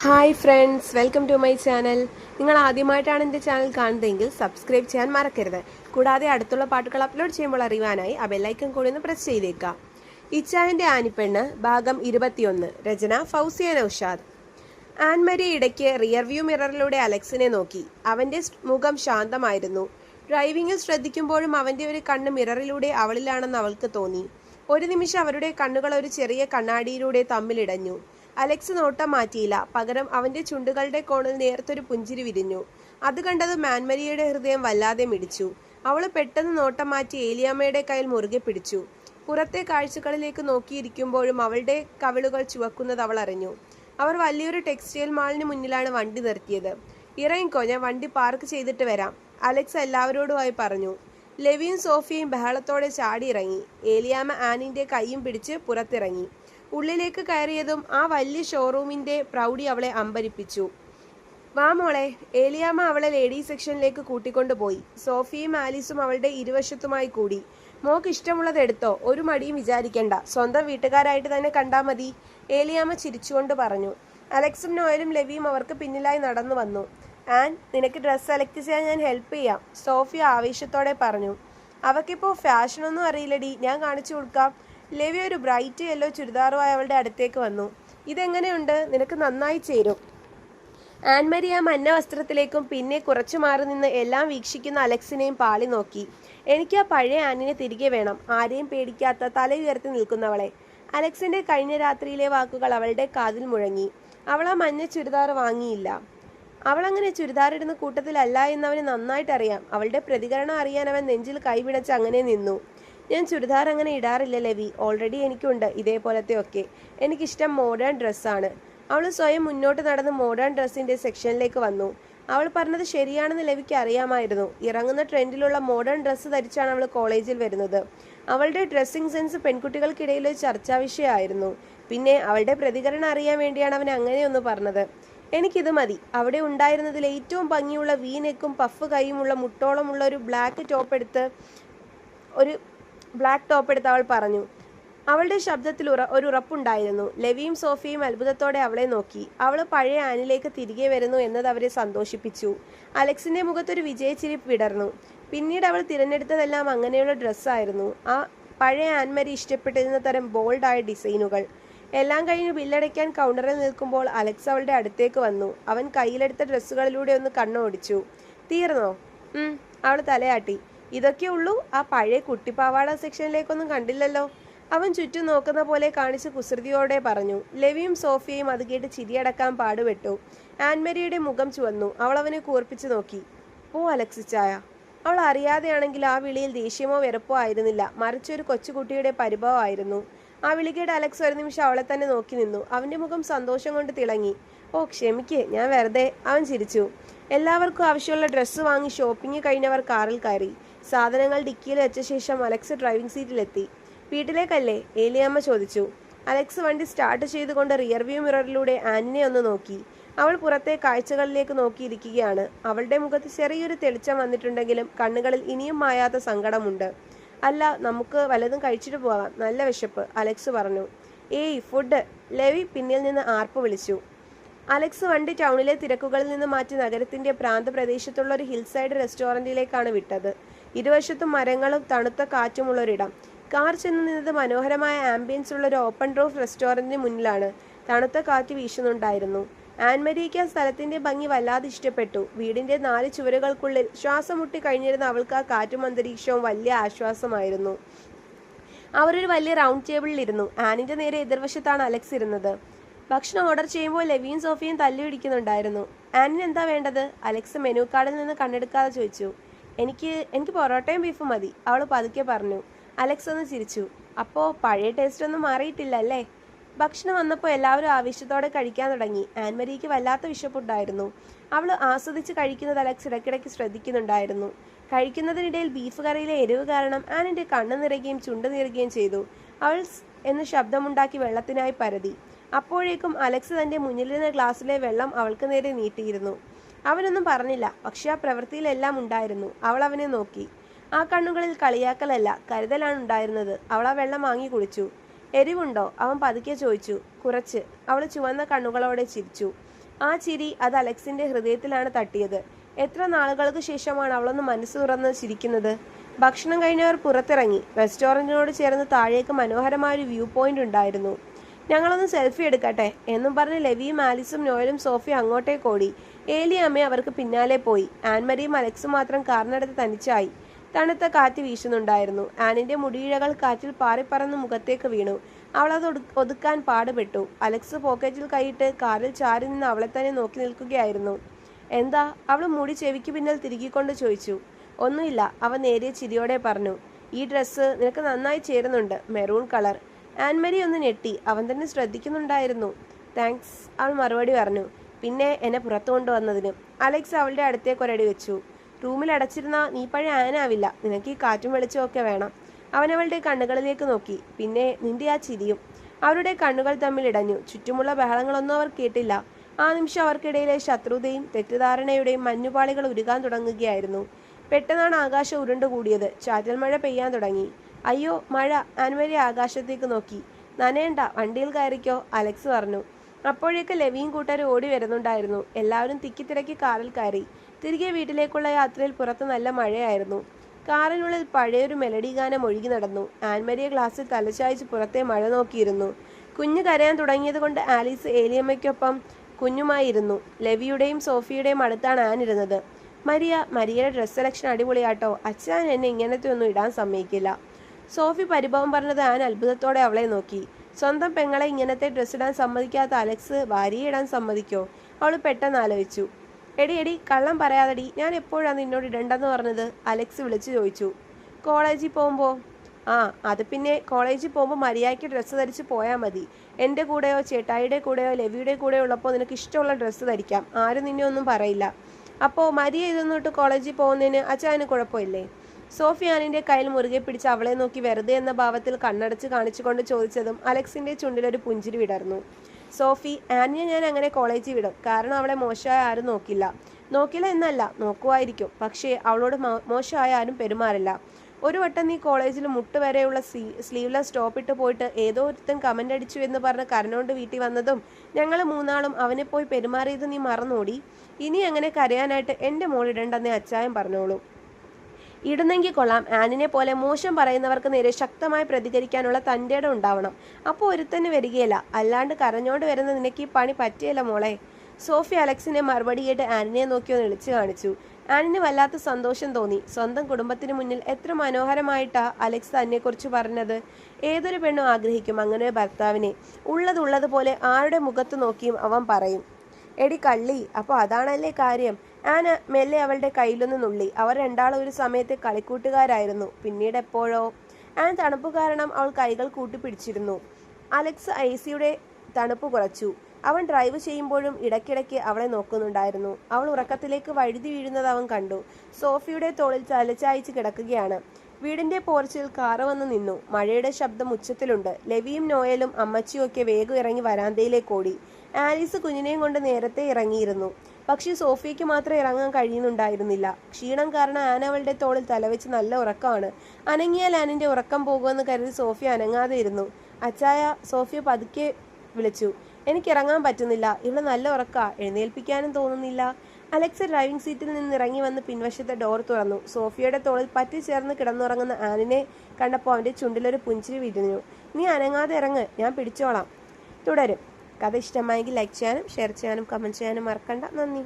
Hi friends welcome to my channel നിങ്ങൾ ആദ്യമായിട്ടാണ് എന്റെ ചാനൽ കാണുന്നതെങ്കിൽ സബ്സ്ക്രൈബ് ചെയ്യാൻ മറക്കരുത്. കൂടാതെ അടുത്തുള്ള പാട്ടുകൾ അപ്ലോഡ് ചെയ്യുമ്പോൾ അറിയാനായി ആ ബെല്ലൈക്കൺ കൂടി ഒന്ന് പ്രസ് ചെയ്തേക്കാം ഇച്ചായന്റെ ആനിപ്പെണ്ണ് ഭാഗം ഇരുപത്തിയൊന്ന് രചന ഫൗസിയ നൌഷാദ്. ആൻമരി ഇടയ്ക്ക് റിയർ വ്യൂ മിററിലൂടെ അലക്സിനെ നോക്കി. അവന്റെ മുഖം ശാന്തമായിരുന്നു. ഡ്രൈവിംഗിൽ ശ്രദ്ധിക്കുമ്പോഴും അവന്റെ ഒരു കണ്ണ് മിററിലൂടെ അവളിലാണെന്ന് അവൾക്ക് തോന്നി. ഒരു നിമിഷം അവരുടെ കണ്ണുകൾ ഒരു ചെറിയ കണ്ണാടിയിലൂടെ തമ്മിലിടഞ്ഞു അലക്സ് നോട്ടം മാറ്റിയില്ല. പകരം അവന്റെ ചുണ്ടുകളുടെ കോണിൽ നേർത്തൊരു പുഞ്ചിരി വിരിഞ്ഞു. അത് കണ്ടത് മാൻമരിയുടെ ഹൃദയം വല്ലാതെ മിടിച്ചു. അവൾ പെട്ടെന്ന് നോട്ടം മാറ്റി ഏലിയാമ്മയുടെ കയ്യിൽ മുറുകെ പിടിച്ചു. പുറത്തെ കാഴ്ചകളിലേക്ക് നോക്കിയിരിക്കുമ്പോഴും അവളുടെ കവിളുകൾ ചുവക്കുന്നത് അവൾ അറിഞ്ഞു. അവർ വലിയൊരു ടെക്സ്റ്റൈൽ മാളിന് മുന്നിലാണ് വണ്ടി നിർത്തിയത്. ഇറങ്ങിക്കോ ഞാൻ വണ്ടി പാർക്ക് ചെയ്തിട്ട് വരാം അലക്സ് എല്ലാവരോടുമായി പറഞ്ഞു. ലെവിയും സോഫിയയും ബഹളത്തോടെ ചാടിയിറങ്ങി. ഏലിയാമ്മ ആനിന്റെ കൈയും പിടിച്ച് പുറത്തിറങ്ങി. ഉള്ളിലേക്ക് കയറിയതും ആ വലിയ ഷോറൂമിന്റെ പ്രൗഢി അവളെ അമ്പരിപ്പിച്ചു. വാ മോളെ ഏലിയാമ്മ അവളെ ലേഡീസ് സെക്ഷനിലേക്ക് കൂട്ടിക്കൊണ്ടുപോയി സോഫിയും ആലീസും അവളുടെ ഇരുവശത്തുമായി കൂടി. മോക്ക് ഇഷ്ടമുള്ളത് എടുത്തോ ഒരു മടിയും വിചാരിക്കണ്ട. സ്വന്തം വീട്ടുകാരായിട്ട് തന്നെ കണ്ടാ മതി ഏലിയാമ്മ ചിരിച്ചുകൊണ്ട് പറഞ്ഞു. അലക്സും നോയലും ലവിയും അവർക്ക് പിന്നിലായി നടന്നു വന്നു. ആൻ നിനക്ക് ഡ്രസ്സ് സെലക്ട് ചെയ്യാൻ ഞാൻ ഹെൽപ്പ് ചെയ്യാം സോഫിയ ആവേശത്തോടെ പറഞ്ഞു. അവക്കിപ്പോൾ ഫാഷനൊന്നും അറിയില്ലടി ഞാൻ കാണിച്ചു കൊടുക്കാം. ലെവി ഒരു ബ്രൈറ്റ് യെല്ലോ ചുരിദാറുമായി അവളുടെ അടുത്തേക്ക് വന്നു. ഇതെങ്ങനെയുണ്ട്? നിനക്ക് നന്നായി ചേരും. ആൻമരി ആ മഞ്ഞ വസ്ത്രത്തിലേക്കും പിന്നെ കുറച്ചു മാറി നിന്ന് എല്ലാം വീക്ഷിക്കുന്ന അലക്സിനെയും പാളി നോക്കി. എനിക്ക് ആ പഴയ ആനിനെ തിരികെ വേണം. ആരെയും പേടിക്കാത്ത തല ഉയർത്തി നിൽക്കുന്നവളെ. അലക്സിന്റെ കഴിഞ്ഞ രാത്രിയിലെ വാക്കുകൾ അവളുടെ കാതിൽ മുഴങ്ങി. അവൾ ആ മഞ്ഞ ചുരിദാർ വാങ്ങിയില്ല. അവളങ്ങനെ ചുരിദാറിടുന്ന കൂട്ടത്തിലല്ല എന്നവന് നന്നായിട്ടറിയാം. അവളുടെ പ്രതികരണം അറിയാൻ അവൻ നെഞ്ചിൽ കൈവിടച്ച് അങ്ങനെ നിന്നു. ഞാൻ ചുരിദാർ അങ്ങനെ ഇടാറില്ല ലവി. ഓൾറെഡി എനിക്കുണ്ട്. ഇതേപോലത്തെ ഒക്കെ. എനിക്കിഷ്ടം മോഡേൺ ഡ്രസ്സാണ് അവൾ സ്വയം മുന്നോട്ട് നടന്ന് മോഡേൺ ഡ്രസ്സിന്റെ സെക്ഷനിലേക്ക് വന്നു. അവൾ പറഞ്ഞത് ശരിയാണെന്ന് ലവിക്ക് അറിയാമായിരുന്നു. ഇറങ്ങുന്ന ട്രെൻഡിലുള്ള മോഡേൺ ഡ്രസ്സ് ധരിച്ചാണ് അവൾ കോളേജിൽ വരുന്നത്. അവളുടെ ഡ്രസ്സിംഗ് സെൻസ് പെൺകുട്ടികൾക്കിടയിൽ ഒരു ചർച്ചാ വിഷയമായിരുന്നു. പിന്നെ അവളുടെ പ്രതികരണം അറിയാൻ വേണ്ടിയാണ് അവൻ അങ്ങനെയൊന്ന് പറഞ്ഞത്. എനിക്കിത് മതി. അവിടെ ഉണ്ടായിരുന്നതിൽ ഏറ്റവും ഭംഗിയുള്ള വീനെക്കും പഫ് കൈയുമുള്ള മുട്ടോളമുള്ള ഒരു ബ്ലാക്ക് ടോപ്പ് എടുത്ത് ഒരു ബ്ലാക്ക് ടോപ്പ് എടുത്ത് അവൾ പറഞ്ഞു. അവളുടെ ശബ്ദത്തിൽ ഉറ ഒരു ഉറപ്പുണ്ടായിരുന്നു. ലെവിയും സോഫിയും അത്ഭുതത്തോടെ അവളെ നോക്കി. അവൾ പഴയ ആനിലേക്ക് തിരികെ വരുന്നു എന്നത് അവരെ സന്തോഷിപ്പിച്ചു. അലക്സിന്റെ മുഖത്തൊരു വിജയച്ചിരി വിടർന്നു പിന്നീട് അവൾ തിരഞ്ഞെടുത്തതെല്ലാം അങ്ങനെയുള്ള ഡ്രസ്സായിരുന്നു. ആ പഴയ ആൻമരി ഇഷ്ടപ്പെട്ടിരുന്ന തരം ബോൾഡായ ഡിസൈനുകൾ. എല്ലാം കഴിഞ്ഞ് ബില്ലടയ്ക്കാൻ കൗണ്ടറിൽ നിൽക്കുമ്പോൾ അലക്സ് അവളുടെ അടുത്തേക്ക് വന്നു. അവൻ കയ്യിലെടുത്ത ഡ്രസ്സുകളിലൂടെ ഒന്ന് കണ്ണോടിച്ചു. തീർന്നോ? അവൾ തലയാട്ടി. ഇതൊക്കെ ഉള്ളൂ ആ പഴയ കുട്ടിപ്പാവാട സെക്ഷനിലേക്കൊന്നും കണ്ടില്ലല്ലോ. അവൻ ചുറ്റും നോക്കുന്ന പോലെ കാണിച്ച് കുസൃതിയോടെ പറഞ്ഞു. ലവിയും സോഫിയയും അത് കേട്ട് ചിരിയടക്കാൻ പാടുപെട്ടു. ആൻമരിയുടെ മുഖം ചുവന്നു. അവൾ അവനെ കൂർപ്പിച്ചു നോക്കി. ഓ അലക്സിച്ചായ. അവൾ അറിയാതെയാണെങ്കിൽ ആ വിളിയിൽ ദേഷ്യമോ വെറുപ്പോ ആയിരുന്നില്ല. മറിച്ചൊരു കൊച്ചുകുട്ടിയുടെ പരിഭവമായിരുന്നു. ആ വിളിക്കേട്ട് അലക്സ് ഒരു നിമിഷം അവളെ തന്നെ നോക്കി നിന്നു. അവന്റെ മുഖം സന്തോഷം കൊണ്ട് തിളങ്ങി. ഓ ക്ഷമിക്ക് ഞാൻ വെറുതെ. അവൻ ചിരിച്ചു. എല്ലാവർക്കും ആവശ്യമുള്ള ഡ്രസ്സ് വാങ്ങി ഷോപ്പിംഗ് കഴിഞ്ഞവർ കാറിൽ കയറി. സാധനങ്ങൾ ഡിക്കിയിൽ വെച്ച ശേഷം അലക്സ് ഡ്രൈവിംഗ് സീറ്റിലെത്തി വീട്ടിലേക്കല്ലേ? ഏലിയമ്മ ചോദിച്ചു. അലക്സ് വണ്ടി സ്റ്റാർട്ട് ചെയ്തുകൊണ്ട് റിയർ വ്യൂ മിററിലൂടെ ആനിനെ ഒന്ന് നോക്കി. അവൾ പുറത്തെ കാഴ്ചകളിലേക്ക് നോക്കിയിരിക്കുകയാണ്. അവളുടെ മുഖത്ത് ചെറിയൊരു തെളിച്ചം വന്നിട്ടുണ്ടെങ്കിലും കണ്ണുകളിൽ ഇനിയും മായാത്ത സങ്കടമുണ്ട്. അല്ല നമുക്ക് വല്ലതും കഴിച്ചിട്ട് പോകാം നല്ല വിശപ്പ്. അലക്സ് പറഞ്ഞു. ഏയ് ഫുഡ്. ലെവി പിന്നിൽ നിന്ന് ആർപ്പ് വിളിച്ചു. അലക്സ് വണ്ടി ടൗണിലെ തിരക്കുകളിൽ നിന്ന് മാറ്റി നഗരത്തിന്റെ പ്രാന്തപ്രദേശത്തുള്ള ഒരു ഹിൽ സൈഡ് റെസ്റ്റോറന്റിലേക്കാണ് വിട്ടത്. ഇരുവശത്തും മരങ്ങളും തണുത്ത കാറ്റുമുള്ളൊരിടം. കാർ ചെന്ന് നിന്നത് മനോഹരമായ ആംബിയൻസ് ഉള്ള ഒരു ഓപ്പൺ റൂഫ് റെസ്റ്റോറന്റിന് മുന്നിലാണ്. തണുത്ത കാറ്റ് വീശുന്നുണ്ടായിരുന്നു. ആൻമരിക്ക് ആ സ്ഥലത്തിന്റെ ഭംഗി വല്ലാതെ ഇഷ്ടപ്പെട്ടു. വീടിന്റെ നാല് ചുവരുകൾക്കുള്ളിൽ ശ്വാസം മുട്ടി കഴിഞ്ഞിരുന്ന അവൾക്ക് ആ കാറ്റും അന്തരീക്ഷവും വലിയ ആശ്വാസമായിരുന്നു. അവരൊരു വലിയ റൗണ്ട് ടേബിളിൽ ഇരുന്നു ആനിന്റെ നേരെ എതിർവശത്താണ് അലക്സ് ഇരുന്നത്. ഭക്ഷണം ഓർഡർ ചെയ്യുമ്പോൾ ലെവിയും സോഫിയും തല്ലിപിടിക്കുന്നുണ്ടായിരുന്നു. ആനിന് എന്താ വേണ്ടത്? അലക്സ് മെനു കാർഡിൽ നിന്ന് കണ്ണെടുക്കാതെ ചോദിച്ചു. എനിക്ക് എനിക്ക് പൊറോട്ടയും ബീഫും മതി. അവൾ പതുക്കെ പറഞ്ഞു. അലക്സ് ഒന്ന് ചിരിച്ചു. അപ്പോൾ പഴയ ടേസ്റ്റ് ഒന്നും മാറിയിട്ടില്ല അല്ലേ ഭക്ഷണം വന്നപ്പോൾ എല്ലാവരും ആവേശത്തോടെ കഴിക്കാൻ തുടങ്ങി. ആൻമരിക്ക് വല്ലാത്ത വിശപ്പുണ്ടായിരുന്നു. അവൾ ആസ്വദിച്ച് കഴിക്കുന്നത് അലക്സ് ഇടയ്ക്കിടയ്ക്ക് ശ്രദ്ധിക്കുന്നുണ്ടായിരുന്നു. കഴിക്കുന്നതിനിടയിൽ ബീഫ് കറിയിലെ എരിവ് കാരണം ആനിന്റെ കണ്ണ് നിറയുകയും ചുണ്ട് നിറയുകയും ചെയ്തു. അവൾ എന്ന് ശബ്ദമുണ്ടാക്കി വെള്ളത്തിനായി പരതി. അപ്പോഴേക്കും അലക്സ് തന്റെ മുന്നിലിരുന്ന ഗ്ലാസ്സിലെ വെള്ളം അവൾക്ക് നേരെ നീട്ടിയിരുന്നു. അവനൊന്നും പറഞ്ഞില്ല പക്ഷെ ആ പ്രവൃത്തിയിലെല്ലാം ഉണ്ടായിരുന്നു. അവൾ അവനെ നോക്കി. ആ കണ്ണുകളിൽ കളിയാക്കലല്ല കരുതലാണ് ഉണ്ടായിരുന്നത്. അവൾ ആ വെള്ളം വാങ്ങി കുടിച്ചു. എരിവുണ്ടോ? അവൻ പതുക്കെ ചോദിച്ചു. കുറച്ച്. അവൾ ചുവന്ന കണ്ണുകളോടെ ചിരിച്ചു. ആ ചിരി അത് അലക്സിന്റെ ഹൃദയത്തിലാണ് തട്ടിയത്. എത്ര നാളുകൾക്ക് ശേഷമാണ് അവളൊന്ന് മനസ്സ് തുറന്ന് ചിരിക്കുന്നത്? ഭക്ഷണം കഴിഞ്ഞവർ പുറത്തിറങ്ങി. റെസ്റ്റോറന്റിനോട് ചേർന്ന് താഴേക്ക് മനോഹരമായ ഒരു വ്യൂ പോയിന്റ് ഉണ്ടായിരുന്നു. ഞങ്ങളൊന്ന് സെൽഫി എടുക്കട്ടെ എന്നും പറഞ്ഞ് ലെവിയും ആലിസും നോയലും സോഫിയും അങ്ങോട്ടേക്ക് ഓടി. ഏലി അവർക്ക് പിന്നാലെ പോയി. ആൻമരിയും അലക്സും മാത്രം കാറിനടുത്ത് തനിച്ചായി. തണുത്ത കാറ്റ് വീശുന്നുണ്ടായിരുന്നു. ആനിന്റെ മുടിയിഴകൾ കാറ്റിൽ പാറിപ്പറന്ന് മുഖത്തേക്ക് വീണു. അവൾ അത് ഒതുക്കാൻ പാടുപെട്ടു. അലക്സ് പോക്കറ്റിൽ കൈയിട്ട് കാറിൽ ചാരി നിന്ന് അവളെ തന്നെ നോക്കി നിൽക്കുകയായിരുന്നു. എന്താ? അവൾ മുടി ചെവിക്ക് പിന്നിൽ തിരികിക്കൊണ്ട് ചോദിച്ചു. ഒന്നുമില്ല അവൻ നേരിയ ചിരിയോടെ പറഞ്ഞു. ഈ ഡ്രസ്സ് നിനക്ക് നന്നായി ചേരുന്നുണ്ട് മെറൂൺ കളർ. ആൻമരി ഒന്ന് ഞെട്ടി അവൻ തന്നെ ശ്രദ്ധിക്കുന്നുണ്ടായിരുന്നു. താങ്ക്സ് അവൾ മറുപടി പറഞ്ഞു. പിന്നെ എന്നെ പുറത്തു കൊണ്ടുവന്നതിന്. അലക്സ് അവളുടെ അടുത്തേക്ക് ഒരടി വെച്ചു. റൂമിൽ അടച്ചിരുന്ന നീ പഴയ ആനാവില്ല നിനക്ക് ഈ കാറ്റും വെളിച്ചവും ഒക്കെ വേണം. അവൻ അവളുടെ കണ്ണുകളിലേക്ക് നോക്കി. പിന്നെ നിന്റെ ആ ചിരിയും. അവരുടെ കണ്ണുകൾ തമ്മിൽ ഇടഞ്ഞു. ചുറ്റുമുള്ള ബഹളങ്ങളൊന്നും അവർ കേട്ടില്ല. ആ നിമിഷം അവർക്കിടയിലെ ശത്രുതയും തെറ്റിദ്ധാരണയുടെയും മഞ്ഞുപാളികൾ ഉരുകാൻ തുടങ്ങുകയായിരുന്നു. പെട്ടെന്നാണ് ആകാശം ഉരുണ്ടുകൂടിയത്. ചാറ്റൽ മഴ പെയ്യാൻ തുടങ്ങി. അയ്യോ മഴ. ആൻമരി ആകാശത്തേക്ക് നോക്കി. നനയണ്ട. വണ്ടിയിൽ കയറിക്കോ. അലക്സ് പറഞ്ഞു. അപ്പോഴേക്ക് ലെവിയും കൂട്ടരും ഓടി വരുന്നുണ്ടായിരുന്നു. എല്ലാവരും തിക്കിത്തിരക്കി കാറിൽ കയറി. തിരികെ വീട്ടിലേക്കുള്ള യാത്രയിൽ പുറത്ത് നല്ല മഴയായിരുന്നു. കാറിനുള്ളിൽ പഴയൊരു മെലഡി ഗാനം ഒഴുകി നടന്നു. ആൻമരിയെ ഗ്ലാസ്സിൽ തലച്ചായ്ച്ച് പുറത്തെ മഴ നോക്കിയിരുന്നു. കുഞ്ഞ് കരയാൻ തുടങ്ങിയത് കൊണ്ട് ആലീസ് ഏലിയമ്മയ്ക്കൊപ്പം കുഞ്ഞുമായിരുന്നു. ലെവിയുടെയും സോഫിയുടെയും അടുത്താണ് ആൻ ഇരുന്നത്. മരിയ മരിയയുടെ ഡ്രസ് സെലക്ഷൻ അടിപൊളിയാട്ടോ. അച്ഛൻ എന്നെ ഇങ്ങനത്തെ ഒന്നും ഇടാൻ സമ്മതിക്കില്ല. സോഫി പരിഭവം പറഞ്ഞത് ആൻ അത്ഭുതത്തോടെ അവളെ നോക്കി. സ്വന്തം പെങ്ങളെ ഇങ്ങനത്തെ ഡ്രസ്സ് ഇടാൻ സമ്മതിക്കാത്ത അലക്സ് വാരി ഇടാൻ സമ്മതിക്കോ? അവൾ പെട്ടെന്ന് ആലോചിച്ചു. എടി എടി കള്ളം പറയാതെടി ഞാൻ എപ്പോഴാണ് നിന്നോട് ഇടണ്ടെന്ന് പറഞ്ഞത്? അലക്സ് വിളിച്ചു ചോദിച്ചു. കോളേജിൽ പോകുമ്പോൾ ആ അത് പിന്നെ കോളേജിൽ പോകുമ്പോൾ മര്യാദയ്ക്ക് ഡ്രസ്സ് ധരിച്ച് പോയാൽ മതി. എന്റെ കൂടെയോ ചേട്ടായിയുടെ കൂടെയോ ലവിയുടെ കൂടെയോ ഉള്ളപ്പോൾ നിനക്ക് ഇഷ്ടമുള്ള ഡ്രസ്സ് ധരിക്കാം. ആരും നിന്നെ ഒന്നും പറയില്ല. അപ്പോൾ മരിയ ഇതൊന്നിട്ട് കോളേജിൽ പോകുന്നതിന് അച്ഛന് കുഴപ്പമില്ലേ? സോഫി ആനിന്റെ കയ്യിൽ മുറുകെ പിടിച്ച് അവളെ നോക്കി വെറുതെ എന്ന ഭാവത്തിൽ കണ്ണടച്ച് കാണിച്ചുകൊണ്ട് ചോദിച്ചതും അലക്സിന്റെ ചുണ്ടിലൊരു പുഞ്ചിരി വിടർന്നു. സോഫി ആനിയെ ഞാൻ അങ്ങനെ കോളേജിൽ വിടും? കാരണം അവളെ മോശമായ ആരും നോക്കില്ല. നോക്കില്ല എന്നല്ല നോക്കുമായിരിക്കും. പക്ഷേ അവളോട് മോശമായ ആരും പെരുമാറില്ല. ഒരു വട്ടം നീ കോളേജിൽ മുട്ട് വരെയുള്ള സ്ലീ സ്ലീവ്ലെസ് ടോപ്പ് ഇട്ട് പോയിട്ട് ഏതോ ഒരുത്തൻ കമന്റ് അടിച്ചു എന്ന് പറഞ്ഞ് കരഞ്ഞോണ്ട് വീട്ടിൽ വന്നതും ഞങ്ങൾ മൂന്നാളും അവനെ പോയി പെരുമാറിയത് നീ മറന്നോടി? ഇനി അങ്ങനെ കരയാനായിട്ട് എന്റെ മോളിടണ്ടെന്നേ അച്ചായം പറഞ്ഞോളൂ. ഇടുന്നെങ്കിൽ കൊള്ളാം. ആനിനെ പോലെ മോശം പറയുന്നവർക്ക് നേരെ ശക്തമായി പ്രതികരിക്കാനുള്ള തന്റെ ഇടം ഉണ്ടാവണം. അപ്പോൾ ഒരുത്തന്നെ വരികയില്ല. അല്ലാണ്ട് കരഞ്ഞോണ്ട് വരുന്ന നിനക്ക് ഈ പണി പറ്റിയല്ല മോളെ. സോഫി അലക്സിനെ മറുപടി കേട്ട് ആനിനെ നോക്കി ഒന്ന് വിളിച്ചു കാണിച്ചു. ആനിന് വല്ലാത്ത സന്തോഷം തോന്നി. സ്വന്തം കുടുംബത്തിന് മുന്നിൽ എത്ര മനോഹരമായിട്ടാ അലക്സ് തന്നെക്കുറിച്ച് പറഞ്ഞത്. ഏതൊരു പെണ്ണും ആഗ്രഹിക്കും അങ്ങനെ ഭർത്താവിനെ. ഉള്ളതുള്ളതുപോലെ ആരുടെ മുഖത്ത് നോക്കിയും അവൻ പറയും. എടി കള്ളി അപ്പോൾ അതാണല്ലേ കാര്യം. ആന മെല്ലെ അവളുടെ കയ്യിലൊന്ന് നുള്ളി. അവർ രണ്ടാളും ഒരു സമയത്ത് കളിക്കൂട്ടുകാരായിരുന്നു. പിന്നീട് എപ്പോഴോ ആൻ തണുപ്പ് കാരണം അവൾ കൈകൾ കൂട്ടിപ്പിടിച്ചിരുന്നു. അലക്സ് ഐസിയുടെ തണുപ്പ് കുറച്ചു. അവൻ ഡ്രൈവ് ചെയ്യുമ്പോഴും ഇടയ്ക്കിടയ്ക്ക് അവളെ നോക്കുന്നുണ്ടായിരുന്നു. അവൾ ഉറക്കത്തിലേക്ക് വഴുതി വീഴുന്നത് അവൻ കണ്ടു. സോഫിയുടെ തോളിൽ തലച്ചായച്ച് കിടക്കുകയാണ്. വീടിന്റെ പോർച്ചിൽ കാറ് വന്ന് നിന്നു. മഴയുടെ ശബ്ദം ഉച്ചത്തിലുണ്ട്. ലവിയും നോയലും അമ്മച്ചിയും ഒക്കെ വേഗം ഇറങ്ങി വരാന്തയിലേക്ക് ഓടി. ആലീസ് കുഞ്ഞിനെയും കൊണ്ട് നേരത്തെ ഇറങ്ങിയിരുന്നു. പക്ഷേ സോഫിയയ്ക്ക് മാത്രം ഇറങ്ങാൻ കഴിയുന്നുണ്ടായിരുന്നില്ല. ക്ഷീണം കാരണം ആന അവളുടെ തോളിൽ തലവെച്ച് നല്ല ഉറക്കമാണ്. അനങ്ങിയാൽ ആനിന്റെ ഉറക്കം പോകുമെന്ന് കരുതി സോഫിയ അനങ്ങാതെ ഇരുന്നു. അച്ചായ സോഫിയ പതുക്കെ വിളിച്ചു. എനിക്ക് ഇറങ്ങാൻ പറ്റുന്നില്ല. ഇവിടെ നല്ല ഉറക്കാ. എഴുന്നേൽപ്പിക്കാനും തോന്നുന്നില്ല. അലക്സ ഡ്രൈവിംഗ് സീറ്റിൽ നിന്ന് ഇറങ്ങി വന്ന് പിൻവശത്തെ ഡോർ തുറന്നു. സോഫിയയുടെ തോളിൽ പറ്റി ചേർന്ന് കിടന്നുറങ്ങുന്ന ആനിനെ കണ്ടപ്പോൾ അവന്റെ ചുണ്ടിലൊരു പുഞ്ചിരി വിരിഞ്ഞു. നീ അനങ്ങാതെ ഇറങ്ങ്. ഞാൻ പിടിച്ചോളാം. തുടരും. കഥ ഇഷ്ടമായെങ്കിൽ ലൈക്ക് ചെയ്യാനും ഷെയർ ചെയ്യാനും കമന്റ് ചെയ്യാനും മറക്കണ്ട. നന്ദി.